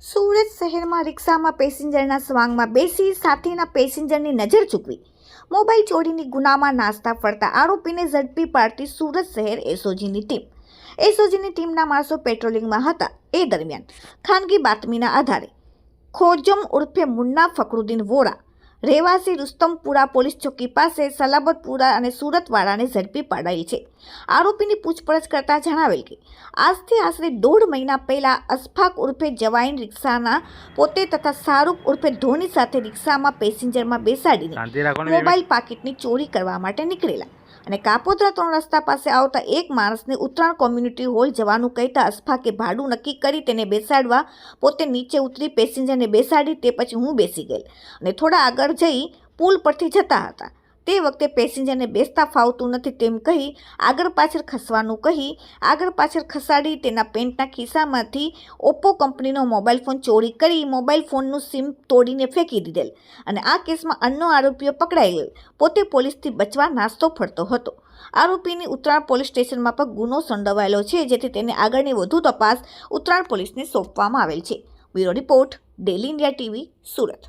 સુરત શહેરમાં રિક્ષામાં પેસેન્જરના સ્વાંગમાં બેસી સાથેના પેસેન્જરની નજર ચૂકવી. મોબાઈલ ચોરીની ગુનામાં નાસ્તા ફરતા આરોપીને ઝડપી પાડતી સુરત શહેર એસઓજીની ટીમ. એસઓજીની ટીમના માણસો પેટ્રોલિંગમાં હતા એ દરમિયાન. ખાનગી બાતમીના આધારે. ખોજમ ઉર્ફે મુન્ના ફકરુદ્દીન વોરા રહેવાસી રુસ્તમપુરા પોલીસ ચોકી પાસે સલાબતપુરા અને સુરતવાળાને ઝડપી પાડાઈ છે. આરોપીની પૂછપરછ કરતા જણાવેલ કે આજથી આશરે દોઢ મહિના પહેલા અસફાક ઉર્ફે જવાઈન રિક્ષાના પોતે તથા શાહરૂખ ઉર્ફે ધોની સાથે રિક્ષામાં પેસેન્જરમાં બેસાડીને મોબાઈલ પાકીટની ચોરી કરવા માટે નીકળેલા. અને કાપોદ્રા ત્રણ રસ્તા પાસે આવતા એક માણસને ઉત્તરાયણ કોમ્યુનિટી હોલ જવાનું કહેતા અસફાકે ભાડું નક્કી કરી તેને બેસાડવા પોતે નીચે ઉતરી પેસેન્જરને બેસાડી તે પછી હું બેસી ગઈ. અને થોડા આગળ જઈ પુલ પરથી જતા હતા. તે વખતે પેસેન્જરને બેસતા ફાવતું નથી તેમ કહી આગળ પાછળ ખસવાનું કહી આગળ પાછળ ખસાડી તેના પેન્ટના ખિસ્સામાંથી ઓપ્પો કંપનીનો મોબાઈલ ફોન ચોરી કરી મોબાઈલ ફોનનું સિમ તોડીને ફેંકી દીધેલ અને આ કેસમાં અન્ય આરોપીઓ પકડાઈ ગયેલ પોતે પોલીસથી બચવા નાસ્તો ફરતો હતો. આરોપીની ઉત્તરાયણ પોલીસ સ્ટેશનમાં પણ ગુનો સંડોવાયેલો છે, જેથી તેને આગળની વધુ તપાસ ઉત્તરાયણ પોલીસને સોંપવામાં આવેલ છે. Bureau report, Daily India TV, Surat.